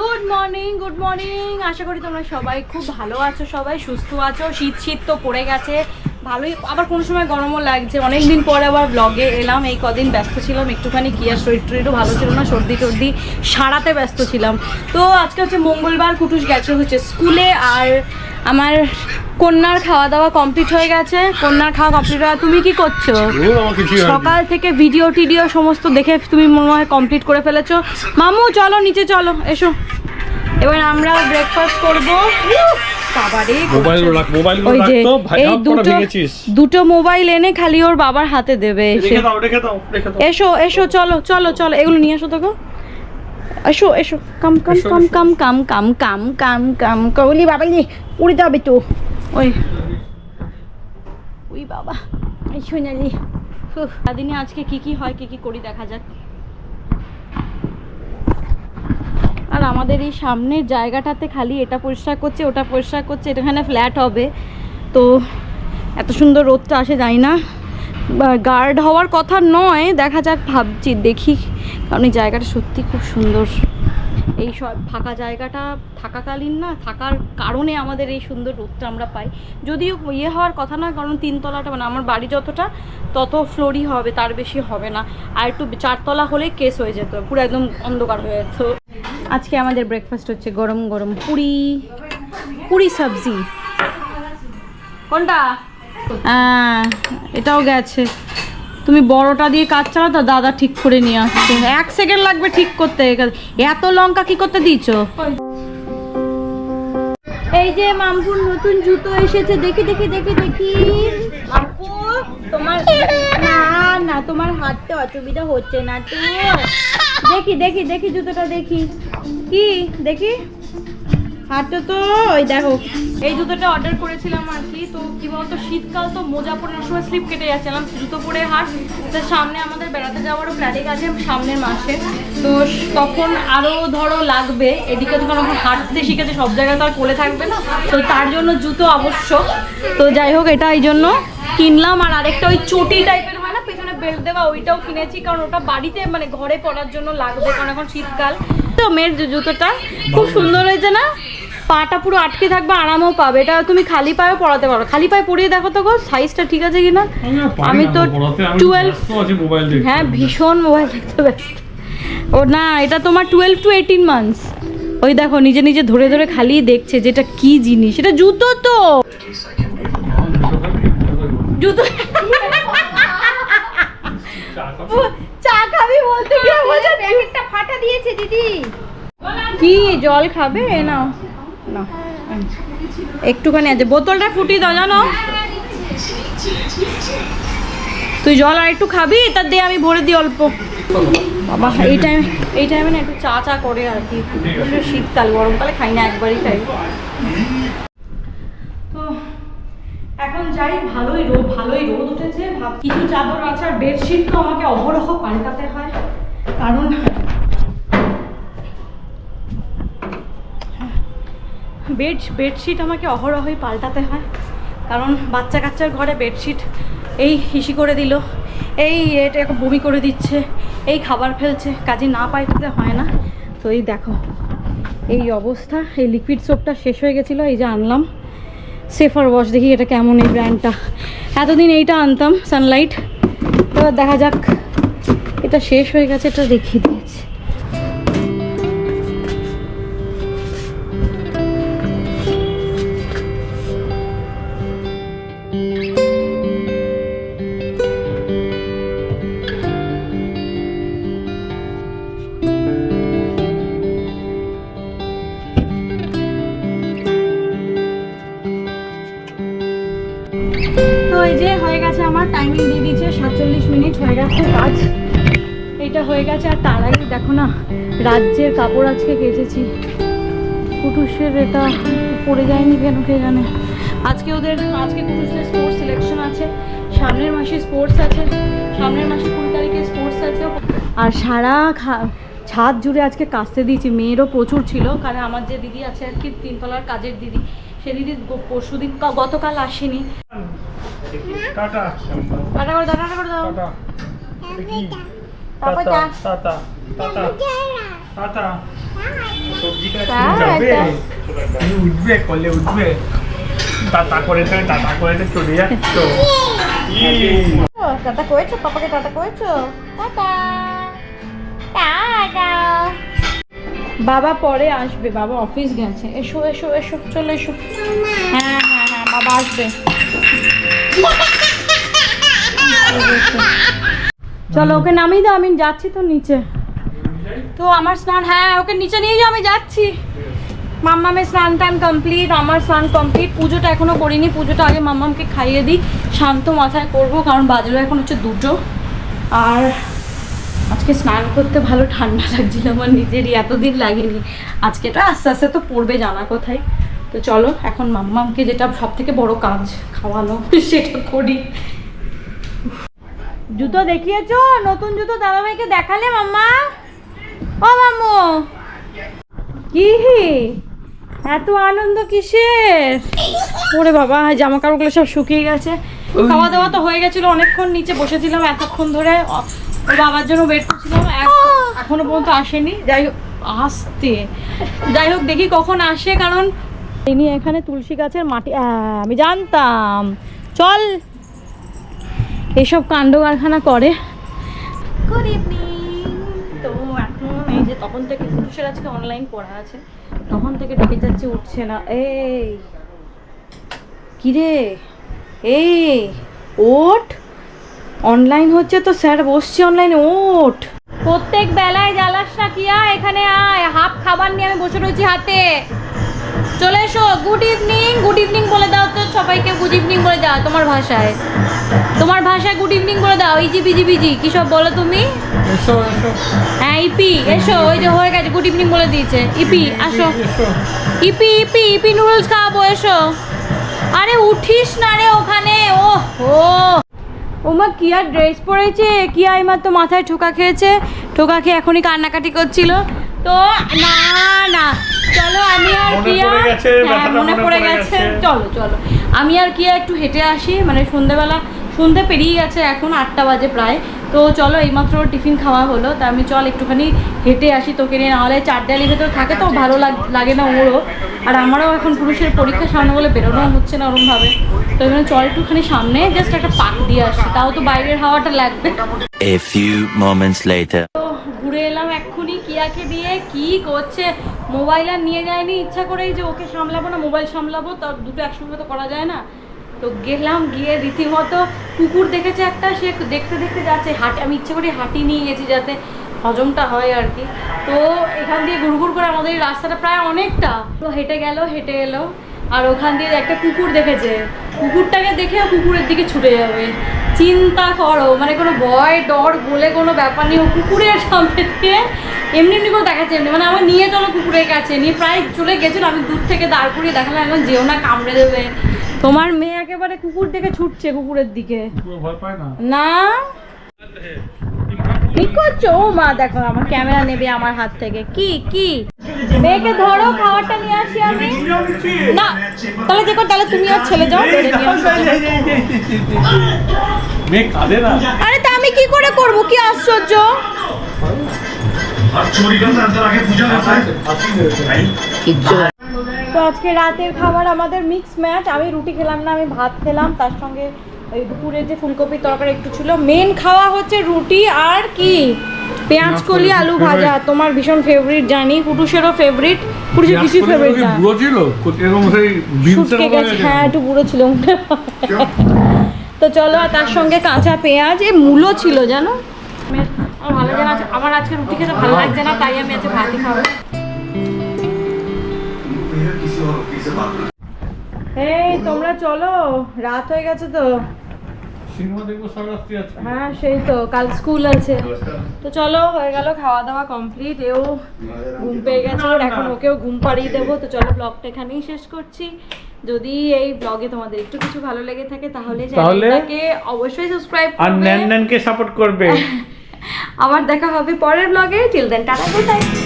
Good morning good morning আশা করি তোমরা সবাই খুব ভালো আছো, সবাই সুস্থ আছো, শীত শীত তো পড়ে গেছে। ভালোই, আবার কোনো সময় গরমও লাগছে। অনেক দিন পরে আবার ব্লগে এলাম, এই কদিন ব্যস্ত ছিলাম, একটুখানি কি আর শরীর টরীরও ভালো ছিল না, সর্দি টর্দি সারাতে ব্যস্ত ছিলাম। তো আজকে হচ্ছে মঙ্গলবার, কুটুস গেছে হচ্ছে স্কুলে, আর আমার কন্যার খাওয়া দাওয়া কমপ্লিট হয়ে গেছে কন্যার খাওয়া কমপ্লিট হয়ে তুমি কি করছ। সকাল থেকে ভিডিও টিডিও সমস্ত দেখে তুমি মনে হয় কমপ্লিট করে ফেলেছো মামু চলো নিচে চলো এসো এবার আমরা ব্রেকফাস্ট করব দুটো মোবাইল এনে খালি ওর বাবার হাতে দেবে এসে রেখে দাও রেখে দাও রেখে দাও এসো এসো চলো চলো চলো এগুলো নিয়ে আসো তো গো এসো এসো কাম কাম কাম। কাম কাম কাম কাম কাম কাম কবলি বাবা রে উড়ে যাবে তো ওই। ওই বাবা, এই সোনালি। সারাদিনে আজকে কি কি হয়, কি কি করি দেখা যাক। আর আমাদের এই সামনের জায়গাটাতে খালি এটা পরিষ্কার করছে, ওটা পরিষ্কার করছে এখানে ফ্ল্যাট হবে। তো এত সুন্দর রোদটা আসে যায় না। গার্ড হওয়ার কথা নয়, দেখা যাক, ভাবছি, দেখি। কারণ এই জায়গাটা সত্যি খুব সুন্দর। এই সব ফাঁকা জায়গাটা থাকাকালীন না, থাকার কারণে আমাদের এই সুন্দর রোদটা আমরা পাই। যদিও ইয়ে হওয়ার কথা নয়, কারণ তিনতলাটা মানে আমার বাড়ি যতটা, তত ফ্লোরই হবে, তার বেশি হবে না। আর একটু চারতলা হলেই কেস হয়ে যেত, পুরো একদম অন্ধকার হয়ে যেত। আজকে আমাদের ব্রেকফাস্ট হচ্ছে গরম গরম পুরি পুরি সবজি। কোনটা? এটাও গেছে। তুমি বড়টা দিয়ে কাজ চালাও তো দাদা ঠিক করে নিয়ে আসছে। এক সেকেন্ড লাগবে ঠিক করতে। এত লঙ্কা কি করতে দিয়েছ? এই যে মামপুর নতুন জুতো এসেছে। দেখি দেখি দেখি দেখি। আপু, তোমার না না, তোমার হাঁটতে অসুবিধা হচ্ছে না তো। দেখি দেখি দেখি জুতোটা, দেখি। কি? দেখি। হাঁটো তো, ওই দেখো। এই জুতোটা অর্ডার করেছিলাম আর কি, তো কি বলতো, শীতকাল তো মোজা পরার সময় স্লিপ কেটে যাচ্ছিলাম জুতো পরে হাঁট, তো সামনে আমাদের বেড়াতে যাওয়ারও প্ল্যানিং আছে সামনের মাসে। তো তখন আরও ধরো লাগবে, এদিকে তো কারণ এখন হাঁটতে শিখেছে, সব জায়গায় তো আর পরে থাকবে না। তো তার জন্য জুতো আবশ্যক তো যাই হোক, এটা এই জন্য কিনলাম। আর আরেকটা ওই চটি টাইপের হয় না, পেছনে বেল্ট দেওয়া, ওইটাও কিনেছি, কারণ ওটা বাড়িতে মানে ঘরে পরার জন্য লাগবে, কারণ এখন শীতকাল। তো মেয়ের জুতোটা খুব সুন্দর হয়েছে না? পাটা পুরো আটকে থাকবে আরামও পাবে। এটা তুমি খালি পায়ে পরাতে পারো। খালি পায়ে পরিয়ে দেখো তো গো সাইজটা ঠিক আছে কিনা? আমি তো টুয়েলভ হ্যাঁ ভীষণ মোবাইল দেখতে ব্যস্ত। ও না এটা তোমার টুয়েলভ টু এইটিন মান্থস ওই দেখো নিজে নিজে ধরে ধরে খালি দেখছে যেটা কি জিনিস। এটা জুতো তো! জুতো? চা খাবি বলতে দিয়েছে দিদি। কি জল খাবে? নাও। না। একটুখানি আছে। বোতলটা ফুটিয়ে দাও, জানো? তুই জল আর একটু খাবি তার দিয়ে আমি ভরে দিই অল্প। বাবা, এই টাইমে এই টাইমে না একটু চা চা করে আর কি। শীতকাল গরমকালে খাই না, একবারই খাই। তো এখন যাই, ভালোই রোদ ভালোই রোদ উঠেছে। কিছু চাদর আছে, আর বেডশিট তো আমাকে অহরহ পাল্টাতে হয়। কারণ বেড বেডশিট আমাকে অহরহই পাল্টাতে হয়। কারণ বাচ্চা কাচ্চার ঘরে বেডশিট এই হিসি করে দিল। এই এটা বমি করে দিচ্ছে, এই খাবার ফেলছে, কাজে না পাল্টাতে হয় না। তো এই দেখো, এই অবস্থা, এই লিকুইড সোপটা শেষ হয়ে গেছিল, এই যে আনলাম। সেফার ওয়াশ দেখি এটা কেমন এই ব্র্যান্ডটা এতদিন এইটা আনতাম সানলাইট এবার দেখা যাক, এটা শেষ হয়ে গেছে, এটা দেখিয়ে দিয়েছে তো এই যে হয়ে গেছে আমার টাইমিং দিয়ে দিয়েছে, সাতচল্লিশ মিনিট হয়ে গেছে কাজ। এটা হয়ে গেছে আর তার আগে দেখো না, রাজ্যের কাপড় আজকে কেচেছি। কুটুসের এটা পড়ে যায়নি কেন কে জানে। আজকে ওদের, আজকে কুটুসের স্পোর্টস সিলেকশন আছে, সামনের মাসে স্পোর্টস আছে, সামনের মাসে কুড়ি তারিখে স্পোর্টস আছে। আর সারা ছাদ জুড়ে আজকে কাচতে দিয়েছি, মেয়েরও প্রচুর ছিল, কারণ আমার যে দিদি আছে আর কি, তিনতলার কাজের দিদি সে দিদি পরশু দিন গতকাল আসেনি। উঠবে কলে উঠবে। টাটা করে টাটা করে চলে যাচ্ছ। ই টাটা করেছ? পাপাকে টাটা করেছ? টাটা। টাটা। বাবা পরে আসবে, বাবা অফিস গেছে। এসো এসো এসো, চলে, এসো। হ্যাঁ হ্যাঁ হ্যাঁ বাবা আসবে। চলো, ওকে নামিয়ে দাও, আমি যাচ্ছি তো নিচে। তো আমার স্নান হ্যাঁ ওকে নিচে নিয়ে যাও, আমি যাচ্ছি। মাম্মামের স্নান টান কমপ্লিট আমার স্নান কমপ্লিট পুজোটা এখনও করিনি, পুজোটা আগে মাম্মামকে খাইয়ে দিই। শান্ত মাথায় করব, কারণ বাজলো এখন হচ্ছে দুটো। আর আজকে স্নান করতে ভালো ঠান্ডা লাগছিল আমার নিজেরই এতদিন লাগেনি। আজকে তো আস্তে আস্তে তো পড়বে জানা কোথায় তো চলো এখন মাম্মামকে যেটা সব থেকে বড় কাজ খাওয়ানো সেটা করি। জুতো দেখিয়েছো? নতুন জুতো দাদাভাইকে দেখালে মাম্মা? ও মাম্মু! কি এত আনন্দ কিসের? ওরে বাবা জামা কাপড়গুলো সব শুকিয়ে গেছে। খাওয়া দাওয়া তো হয়ে গেছিল অনেকক্ষণ নিচে বসেছিলাম এতক্ষণ ধরে ওর বাবার জন্য ওয়েট করছিলাম। এখনও পর্যন্ত আসেনি। যাই হোক আসতে। যাই হোক দেখি কখন আসে কারণ ইনি এখানে তুলসী গাছের মাটি আমি জানতাম। চল। এসব কাণ্ড কারখানা করে। গুড ইভিনিং তো এখন এই যে তখন থেকে পুরুষের আজকে অনলাইন পড়া আছে। তখন থেকে ডেকে যাচ্ছে উঠছে না। এই কিরে? এই ওঠ। অনলাইন হচ্ছে তো স্যার বসছে অনলাইনে ওঠ। প্রত্যেক বেলায় জ্বালাস না কিয়া এখানে আয়। হাফ খাবার নিয়ে আমি বসে রয়েছি হাতে। চলে এসো। গুড ইভিনিং গুড ইভিনিং বলে দাও তো সবাইকে গুড ইভিনিং বলে দাও তোমার ভাষায়। তোমার ভাষায় গুড ইভিনিং বলে দাও। ইজি বিজি বিজি কি সব বলো তুমি? এসো এসো। হ্যাঁ ইপি এসো। ওই যে হয়ে গেছে গুড ইভিনিং বলে দিয়েছে। ইপি আসো। এসো। ইপি ইপি ইপি নুডলস খাওয়াবো এসো। আরে উঠিস না রে ওখানে। ও ও। ওমা আর ড্রেস পরেছে? কি এমার তো মাথায় ঠোকা খেয়েছে? ঠোকা খেয়ে এখনই কান্নাকাটি করছিল। তো না না চলো আমি আর কিয়া গেছে, হ্যাঁ, মনে পড়ে গেছে। গেছে। চলো চলো। আমি আর কিয়া একটু হেঁটে আসি মানে সন্ধেবেলা। সন্ধে পেরিয়ে গেছে এখন আটটা বাজে প্রায়। তো চলো এইমাত্র টিফিন খাওয়া হলো তা আমি চল একটুখানি হেঁটে আসি তোকে নিয়ে নাহলে চার চারটালির ভেতর থাকে তো ভালো লাগে না ওরও। আর আমারও এখন পুরুষের পরীক্ষা সামনে বলে বেরোনো হচ্ছে না ওরমভাবে। তো এখানে চল একটুখানি সামনে জাস্ট একটা পাক দিয়ে আসি তাও তো বাইরের হাওয়াটা লাগবে। A few moments later. তো ঘুরে এলাম এক্ষুনি কিয়াকে দিয়ে কি করছে মোবাইল আর নিয়ে যায়নি ইচ্ছা করেই যে ওকে সামলাবো না মোবাইল সামলাবো তার দুটো একসঙ্গে তো করা যায় না। তো গেলাম, গিয়ে রীতিমতো কুকুর দেখেছে একটা, সে দেখতে দেখতে যাচ্ছে, হাঁটি, আমি ইচ্ছে করে হাঁটি নিয়ে গেছি যাতে হজমটা হয় আর কি। তো এখান দিয়ে ঘুরঘুর করে আমাদের রাস্তাটা প্রায় অনেকটা। তো হেঁটে গেল, হেঁটে এলো, আর ওখান দিয়ে একটা কুকুর দেখেছে। কুকুরটাকে দেখে কুকুরের দিকে ছুটে যাবে। চিন্তা করো মানে কোনো ভয়, ডর, বলে কোনো ব্যাপার নেই। ও কুকুরের সামনে দিয়ে এমনি এমনি করে দেখাচ্ছে, এমনি। মানে আমার নিয়ে চলো কুকুরের কাছে। নিয়ে প্রায় চলে গেছিল, আমি দূর থেকে দাঁড় করিয়ে দেখালাম, এখন যেও না, কামড়ে দেবে। তোমার মেয়ে একেবারে কুকুর দেখে ছুটছে কুকুরের দিকে। পুরো ভয় পায় না? না? কি করছ? ও মা দেখো আমার ক্যামেরা নেবে আমার হাত থেকে। কি কি? মেয়েকে ধরো খাবারটা নিয়ে আসি আমি। না তাহলে দেখো তাহলে তুমি আর ছেলে যাও ধরে নিয়ে আরে তা আমি কি করে করব? কি আশ্চর্য? তো আজকে রাতের খাবার আমাদের মিক্স ম্যাচ আমি রুটি খেলাম না আমি ভাত খেলাম। তার সঙ্গে ওই দুপুরের যে ফুলকপির তরকারি একটু ছিল। মেন খাওয়া হচ্ছে রুটি আর কি? পেঁয়াজ কলি আলু ভাজা। তোমার ভীষণ ফেভারিট জানি। কুটুসেরও ফেভারিট কুটুসের কিছুই ফেভারিট না। বুড়ো ছিল? এরকম সেই বিনসের গেছে। হ্যাঁ একটু বুড়ো ছিল তো চলো আর তার সঙ্গে কাঁচা পেঁয়াজ এ মূলো ছিল জানো? আমার ভালো জানা আমার আজকে রুটি খেতে ভালো লাগছে না তাই আমি আজকে ভাতই খাব। এই তোমরা চলো রাত হয়ে গেছে তো। হ্যাঁ সেই তো কাল স্কুল আছে। তো চলো হয়ে গেল খাওয়া দাওয়া কমপ্লিট এও ঘুম পেয়ে গেছে এখন ওকেও ঘুম পাড়িয়ে দেবো। তো চলো ব্লগটা এখানেই শেষ করছি। যদি এই ব্লগে তোমাদের একটু কিছু ভালো লেগে থাকে তাহলে? চ্যানেলটাকে অবশ্যই সাবস্ক্রাইব আর করবে। ন্যান ন্যানকে সাপোর্ট করবে। আবার দেখা হবে পরের ব্লগে till then tata good night